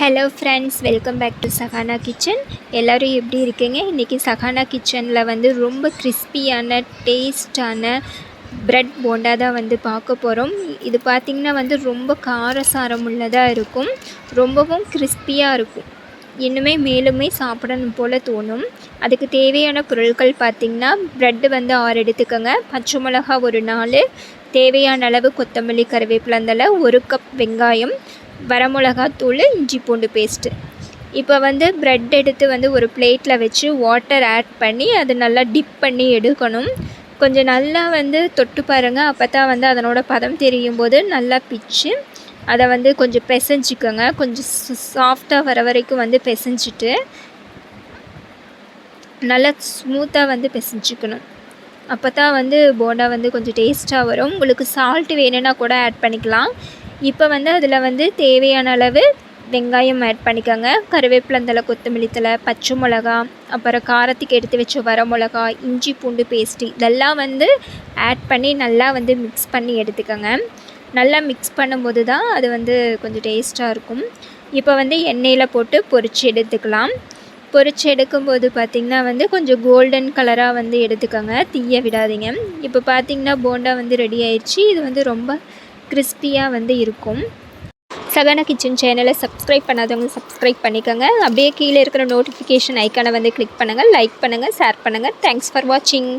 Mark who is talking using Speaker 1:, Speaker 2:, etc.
Speaker 1: Hello friends welcome back to Sahana kitchen எல்லோரும் எப்படி இருக்கீங்க? இன்றைக்கி சகானா கிச்சனில் வந்து ரொம்ப கிறிஸ்பியான டேஸ்டான ப்ரெட் போண்டா தான் வந்து பார்க்க போகிறோம் இது பார்த்திங்கன்னா வந்து ரொம்ப காரசாரம் உள்ளதாக இருக்கும். ரொம்பவும் கிறிஸ்பியாக இருக்கும். இன்னுமே மேலுமே சாப்பிடணும் போல் தோணும். அதுக்கு தேவையான பொருட்கள் பார்த்திங்கன்னா ப்ரெட்டு வந்து ஆறு எடுத்துக்கோங்க. பச்சை மிளகா ஒரு நாலு. தேவையான அளவு கொத்தமல்லி கருவேப்பிலந்தலை ஒரு கப் வெங்காயம். வரமிளகாத்தூள் இஞ்சி பூண்டு பேஸ்ட்டு இப்போ வந்து ப்ரெட் எடுத்து வந்து ஒரு பிளேட்டில் வச்சு வாட்டர் ஆட் பண்ணி அது நல்லா டிப் பண்ணி எடுக்கணும். கொஞ்சம் நல்லா வந்து தொட்டு பாருங்கள் அப்போ தான் வந்து அதனோட பதம் தெரியும் போது நல்லா பிச்சு அதை வந்து கொஞ்சம் பிசைஞ்சிக்கோங்க. கொஞ்சம் சாஃப்டாக வர வரைக்கும் வந்து பிசைஞ்சிட்டு நல்லா ஸ்மூத்தாக வந்து பிசைஞ்சிக்கணும். அப்போ தான் வந்து போண்டா வந்து கொஞ்சம் டேஸ்ட்டாக வரும். உங்களுக்கு சால்ட்டு வேணும்னா கூட ஆட் பண்ணிக்கலாம். இப்போ வந்து அதில் வந்து தேவையான அளவு வெங்காயம் ஆட் பண்ணிக்கோங்க. கருவேப்பிலந்தலை கொத்தமல்லி தலை பச்சை மிளகா அப்புறம் காரத்துக்கு எடுத்து வச்ச வர மிளகா இஞ்சி பூண்டு பேஸ்ட்டு இதெல்லாம் வந்து ஆட் பண்ணி நல்லா வந்து மிக்ஸ் பண்ணி எடுத்துக்கோங்க. நல்லா மிக்ஸ் பண்ணும்போது தான் அது வந்து கொஞ்சம் டேஸ்ட்டாக இருக்கும். இப்போ வந்து எண்ணெயில் போட்டு பொரித்து எடுத்துக்கலாம். பொரித்து எடுக்கும்போது பார்த்திங்கன்னா வந்து கொஞ்சம் கோல்டன் கலராக வந்து எடுத்துக்கோங்க. தீய விடாதீங்க. இப்போ பார்த்திங்கன்னா போண்டா வந்து ரெடி ஆயிடுச்சு இது வந்து ரொம்ப கிறிஸ்பியாக வந்து இருக்கும். சகன கிச்சன் சேனலை சப்ஸ்கிரைப் பண்ணாதவங்க சப்ஸ்கிரைப் பண்ணிக்கோங்க. அப்படியே கீழே இருக்கிற நோட்டிஃபிகேஷன் ஐக்கானை வந்து கிளிக் பண்ணுங்கள் லைக் பண்ணுங்கள் ஷேர் பண்ணுங்கள் தேங்க்ஸ் ஃபார் வாட்சிங்